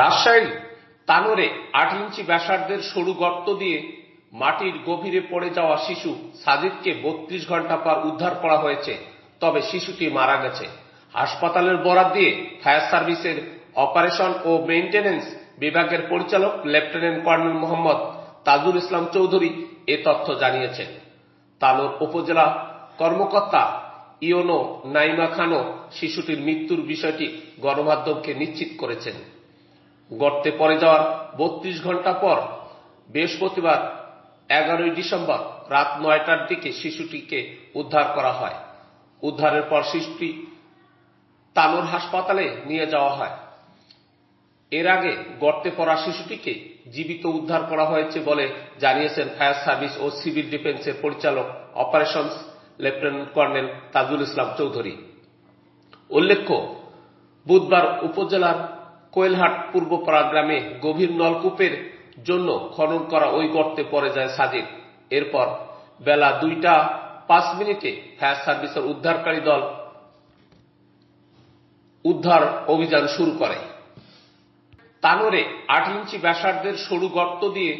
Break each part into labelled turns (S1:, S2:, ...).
S1: রাজশাহীর তানোরে আট ইঞ্চি ব্যাসার্ধের সরু গর্ত দিয়ে মাটির গভীরে পড়ে যাওয়া শিশু সাজিদকে বত্রিশ ঘণ্টা পর উদ্ধার করা হয়েছে, তবে শিশুটি মারা গেছে। হাসপাতালের বরাত দিয়ে ফায়ার সার্ভিসের অপারেশন ও মেইনটেনেন্স বিভাগের পরিচালক লেফটেন্যান্ট কর্নেল মোহাম্মদ তাজুল ইসলাম চৌধুরী এ তথ্য জানিয়েছেন। তানোর উপজেলা কর্মকর্তা ইওনো নাইমা খানও শিশুটির মৃত্যুর বিষয়টি গণমাধ্যমকে নিশ্চিত করেছেন। গর্তে পড়ে যাওয়ার বত্রিশ ঘণ্টা পর বৃহস্পতিবার এগারোই ডিসেম্বর রাত নয়টার দিকে শিশুটিকে উদ্ধার করা হয়। উদ্ধারের পর শিশুটি তানোর হাসপাতালে নিয়ে যাওয়া হয়। এর আগে গর্তে পড়া শিশুটিকে জীবিত উদ্ধার করা হয়েছে বলে জানিয়েছেন ফায়ার সার্ভিস ও সিভিল ডিফেন্সের পরিচালক operations lieutenant colonel Tajul Islam Chowdhury. উল্লেখ্য, বুধবার উপজেলার কোয়েলহাট পূর্বপাড়া গ্রামে গভীর নলকূপের জন্য খনন করা ওই গর্তে পড়ে যায় সাজিদ। এরপর বেলা দুইটা পাঁচ মিনিটে ফায়ার সার্ভিসের উদ্ধারকারী দল উদ্ধার অভিযান শুরু করে। তানোরে আট ইঞ্চি ব্যাসার্ধের সরু গর্ত দিয়ে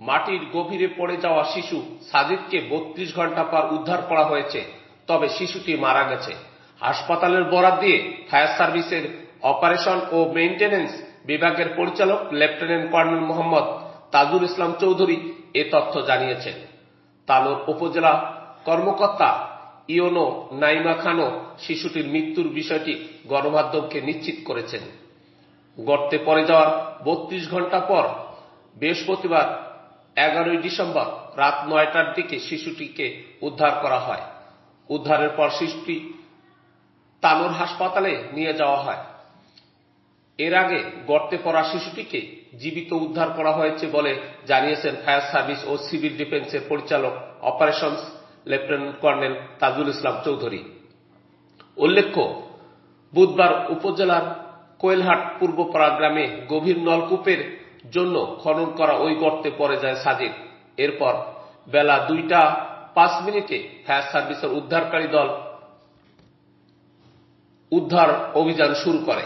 S1: মাটির গভীরে পড়ে যাওয়া শিশু সাজিদকে বত্রিশ ঘণ্টা পর উদ্ধার করা হয়েছে, তবে শিশুটি মারা গেছে। হাসপাতালের বরাত দিয়ে ফায়ার সার্ভিসের অপারেশন ও মেইনটেনেন্স বিভাগের পরিচালক লেফটেন্যান্ট কর্নেল মোহাম্মদ তাজুল ইসলাম চৌধুরী এ তথ্য জানিয়েছেন। তানোর উপজেলা কর্মকর্তা ইওনো নাইমা খানও শিশুটির মৃত্যুর বিষয়টি গণমাধ্যমকে নিশ্চিত করেছেন। গর্তে পড়ে যাওয়ার বত্রিশ ঘণ্টা পর বৃহস্পতিবার এগারোই ডিসেম্বর রাত নয়টার দিকে শিশুটিকে উদ্ধার করা হয়। উদ্ধারের পর শিশুটি তানোর হাসপাতালে নিয়ে যাওয়া হয়। এর আগে গর্তে পড়া শিশুটিকে জীবিত উদ্ধার করা হয়েছে বলে জানিয়েছেন ফায়ার সার্ভিস ও সিভিল ডিফেন্সের পরিচালক operations lieutenant colonel Tajul Islam Chowdhury. উল্লেখ্য, বুধবার উপজেলার কোয়েলহাট পূর্বপাড়া গ্রামে গভীর নলকূপের জন্য খনন করা ওই গর্তে পড়ে যায় সাজিদ। এরপর বেলা দুইটা পাঁচ মিনিটে ফায়ার সার্ভিসের উদ্ধারকারী দল উদ্ধার অভিযান শুরু করে।